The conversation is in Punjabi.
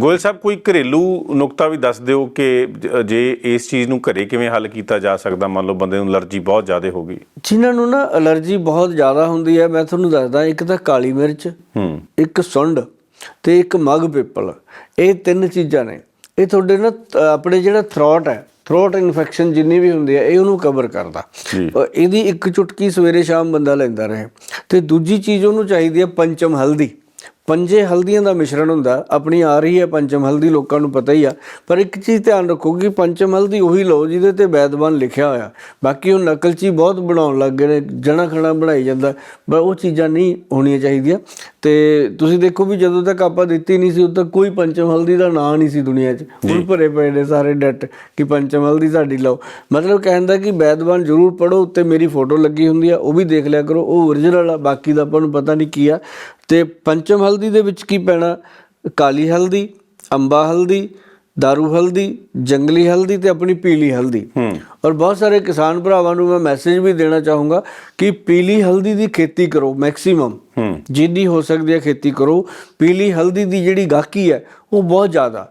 ਗੋਇਲ ਸਾਹਿਬ ਕੋਈ ਘਰੇਲੂ ਨੁਕਤਾ ਵੀ ਦੱਸ ਦਿਓ ਕਿ ਜ- ਇਸ ਚੀਜ਼ ਨੂੰ ਘਰੇ ਕਿਵੇਂ ਹੱਲ ਕੀਤਾ ਜਾ ਸਕਦਾ? ਮੰਨ ਲਓ ਬੰਦੇ ਨੂੰ ਅਲਰਜੀ ਬਹੁਤ ਜ਼ਿਆਦਾ ਹੋ ਗਈ। ਜਿਨ੍ਹਾਂ ਨੂੰ ਨਾ ਅਲਰਜੀ ਬਹੁਤ ਜ਼ਿਆਦਾ ਹੁੰਦੀ ਹੈ ਮੈਂ ਤੁਹਾਨੂੰ ਦੱਸਦਾ ਇੱਕ ਤਾਂ ਕਾਲੀ ਮਿਰਚ ਹੂੰ। ਇੱਕ ਸੁੰਡ ਤੇ ਇੱਕ ਮਗ ਪਿੱਪਲ। ਇਹ ਤਿੰਨ ਚੀਜ਼ਾਂ ਨੇ। ਇਹ ਤੁਹਾਡੇ ਨਾ ਆਪਣੇ ਜਿਹੜਾ ਥਰੋਟ ਹੈ ਥਰੋਟ ਇਨਫੈਕਸ਼ਨ ਜਿੰਨੀ ਵੀ ਹੁੰਦੀ ਹੈ ਇਹ ਉਹਨੂੰ ਕਵਰ ਕਰਦਾ। ਇਹਦੀ ਇੱਕ ਚੁਟਕੀ ਸਵੇਰੇ ਸ਼ਾਮ ਬੰਦਾ ਲੈਂਦਾ ਰਹੇ। ਤੇ ਦੂਜੀ ਚੀਜ਼ ਉਹਨੂੰ ਚਾਹੀਦੀ ਹੈ ਪੰਚਮ ਹਲਦੀ। ਪੰਜੇ ਹਲਦੀਆਂ ਦਾ ਮਿਸ਼ਰਣ ਹੁੰਦਾ ਆਪਣੀ ਆ ਰਹੀ ਹੈ ਪੰਚਮ ਹਲਦੀ ਲੋਕਾਂ ਨੂੰ ਪਤਾ ਹੀ ਆ। ਪਰ ਇੱਕ ਚੀਜ਼ ਧਿਆਨ ਰੱਖੋ ਕਿ ਪੰਚਮ ਹਲਦੀ ਉਹੀ ਲਓ ਜਿਹਦੇ ਤੇ ਵੈਦਵਾਨ ਲਿਖਿਆ ਹੋਇਆ। ਬਾਕੀ ਉਹ ਨਕਲਚੀ ਬਹੁਤ ਬਣਾਉਣ ਲੱਗ ਗਏ ਨੇ ਜਣਾ ਖਣਾ ਬਣਾਈ ਜਾਂਦਾ। ਪਰ ਉਹ ਚੀਜ਼ਾਂ ਨਹੀਂ ਹੋਣੀਆਂ ਚਾਹੀਦੀਆਂ। ਤੇ ਤੁਸੀਂ ਦੇਖੋ ਵੀ ਜਦੋਂ ਤੱਕ ਆਪਾਂ ਦਿੱਤੀ ਨਹੀਂ ਸੀ ਉਦੋਂ ਤੱਕ ਕੋਈ ਪੰਚਮ ਹਲਦੀ ਦਾ ਨਾਂ ਨਹੀਂ ਸੀ ਦੁਨੀਆ 'ਚ। ਹੁਣ ਭਰੇ ਪਏ ਨੇ ਸਾਰੇ ਡੱਟ ਕਿ ਪੰਚਮ ਹਲਦੀ ਸਾਡੀ ਲਓ। ਮਤਲਬ ਕਹਿੰਦਾ ਕਿ ਵੈਦਵਾਨ ਜ਼ਰੂਰ ਪੜੋ ਉੱਤੇ ਮੇਰੀ ਫੋਟੋ ਲੱਗੀ ਹੁੰਦੀ ਆ ਉਹ ਵੀ ਦੇਖ ਲਿਆ ਕਰੋ ਉਹ ਓਰੀਜਨਲ ਆ ਬਾਕੀ ਦਾ ਆਪਾਂ ਨੂੰ ਪਤਾ ਨਹੀਂ ਕੀ ਆ। ਤੇ ਪੰਚਮ ਹਲਦੀ ਦੇ ਵਿੱਚ ਕੀ ਪੈਣਾ? ਕਾਲੀ ਹਲਦੀ ਅੰਬਾ ਹਲਦੀ ਦਾਰੂ ਹਲਦੀ ਜੰਗਲੀ ਹਲਦੀ ਤੇ ਆਪਣੀ ਪੀਲੀ ਹਲਦੀ। ਔਰ ਬਹੁਤ ਸਾਰੇ ਕਿਸਾਨ ਭਰਾਵਾਂ ਨੂੰ ਮੈਂ ਮੈਸੇਜ ਵੀ ਦੇਣਾ ਚਾਹੂੰਗਾ ਕਿ ਪੀਲੀ ਹਲਦੀ ਦੀ ਖੇਤੀ ਕਰੋ ਮੈਕਸਿਮਮ ਜਿੰਨੀ ਹੋ ਸਕਦੀ ਹੈ ਖੇਤੀ ਕਰੋ। ਪੀਲੀ ਹਲਦੀ ਦੀ ਜਿਹੜੀ ਗਾਹਕੀ ਹੈ ਉਹ ਬਹੁਤ ਜ਼ਿਆਦਾ।